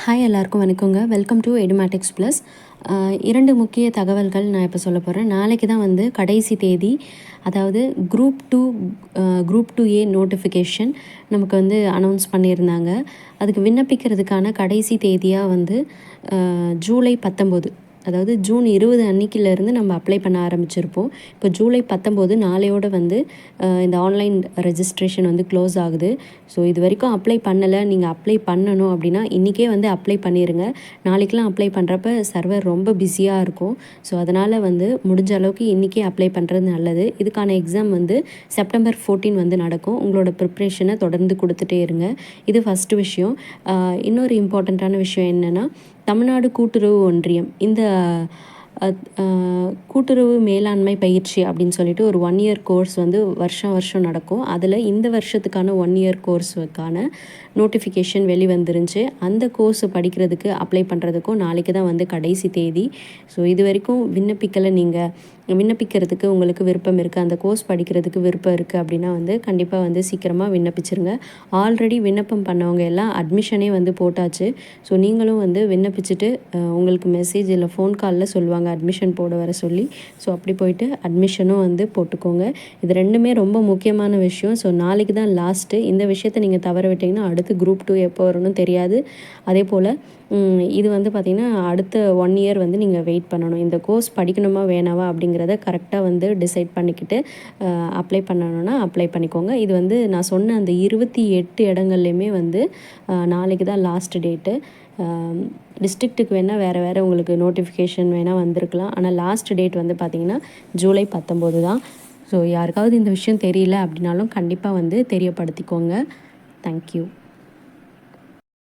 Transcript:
Hi எல்லாருக்கும் வணக்கங்க. Welcome to Edumatics plus இரண்டு முக்கிய தகவல்கள் நான் இப்போ சொல்ல போகிறேன் நாளைக்கு தான் வந்து கடைசி தேதி அதாவது group two group two A notification நமக்கு வந்து அனௌன்ஸ் பண்ணியிருந்தாங்க. அதுக்கு விண்ணப்பிக்கிறதுக்கான கடைசி தேதியாக வந்து ஜூலை பத்தொம்போது. அதாவது ஜூன் இருபது அன்னைக்கிலேருந்து நம்ம அப்ளை பண்ண ஆரம்பிச்சிருப்போம். இப்போ ஜூலை பத்தொம்போது நாளையோட வந்து இந்த ஆன்லைன் ரெஜிஸ்ட்ரேஷன் வந்து க்ளோஸ் ஆகுது. ஸோ இது வரைக்கும் அப்ளை பண்ணலை. நீங்கள் அப்ளை பண்ணணும் அப்படின்னா இன்றைக்கே வந்து அப்ளை பண்ணிடுங்க நாளைக்கெலாம் அப்ளை பண்ணுறப்ப சர்வர் ரொம்ப பிஸியாக இருக்கும். ஸோ அதனால் வந்து முடிஞ்ச அளவுக்கு இன்றைக்கே அப்ளை பண்ணுறது நல்லது. இதுக்கான எக்ஸாம் வந்து செப்டம்பர் 14 வந்து நடக்கும். உங்களோட ப்ரிப்ரேஷனை தொடர்ந்து கொடுத்துட்டே இருங்க. இது ஃபஸ்ட்டு விஷயம். இன்னொரு இம்பார்ட்டண்ட்டான விஷயம் என்னென்னா தமிழ்நாடு கூட்டுறவு ஒன்றியம். இந்த கூட்டுறவு மேலாண்மை பயிற்சி அப்படின்னு சொல்லிட்டு ஒரு ஒன் இயர் கோர்ஸ் வந்து வருஷம் வருஷம் நடக்கும். அதில் இந்த வருஷத்துக்கான ஒன் இயர் கோர்ஸுக்கான நோட்டிஃபிகேஷன் வெளிவந்துருந்துச்சு. அந்த கோர்ஸ் படிக்கிறதுக்கு அப்ளை பண்ணுறதுக்கும் நாளைக்கு தான் வந்து கடைசி தேதி. ஸோ இது வரைக்கும் விண்ணப்பிக்கலை நீங்கள் விண்ணப்பிக்கிறதுக்கு உங்களுக்கு விருப்பம் இருக்குது அந்த கோர்ஸ் படிக்கிறதுக்கு விருப்பம் இருக்குது அப்படின்னா வந்து கண்டிப்பாக வந்து சீக்கிரமாக விண்ணப்பிச்சிருங்க. ஆல்ரெடி விண்ணப்பம் பண்ணவங்க எல்லாம் அட்மிஷனே வந்து போட்டாச்சு. ஸோ நீங்களும் வந்து விண்ணப்பிச்சுட்டு உங்களுக்கு மெசேஜ் இல்லை ஃபோன் காலில் சொல்லுவாங்க அட்மிஷன் போட வர சொல்லி. ஸோ அப்படி போயிட்டு அட்மிஷனும் வந்து போட்டுக்கோங்க. இது ரெண்டுமே ரொம்ப முக்கியமான விஷயம். ஸோ நாளைக்கு தான் லாஸ்ட்டு இந்த விஷயத்தை நீங்கள் தவற விட்டிங்கன்னா அடுத்து குரூப் டூ எப்போ வரும்னு தெரியாது. அதே போல் இது வந்து பார்த்திங்கன்னா அடுத்த ஒன் இயர் வந்து நீங்கள் வெயிட் பண்ணணும். இந்த கோர்ஸ் படிக்கணுமா வேணாவா அப்படிங்கிறத கரெக்டாக வந்து டிசைட் பண்ணிக்கிட்டு அப்ளை பண்ணணும்னா அப்ளை பண்ணிக்கோங்க. இது வந்து நான் சொன்ன அந்த இருபத்தி எட்டு இடங்கள்லையுமே வந்து நாளைக்கு தான் லாஸ்ட் டேட்டு டிஸ்ட்ரிக்ட்டுக்கு வேணால் வேறு வேறு உங்களுக்கு நோட்டிஃபிகேஷன் வேணால் வந்திருக்கலாம். ஆனால் லாஸ்ட் டேட் வந்து பார்த்திங்கன்னா ஜூலை பத்தொம்போது தான். ஸோ யாருக்காவது இந்த விஷயம் தெரியல அப்படின்னாலும் கண்டிப்பாக வந்து தெரியப்படுத்திக்கோங்க. தேங்க்யூ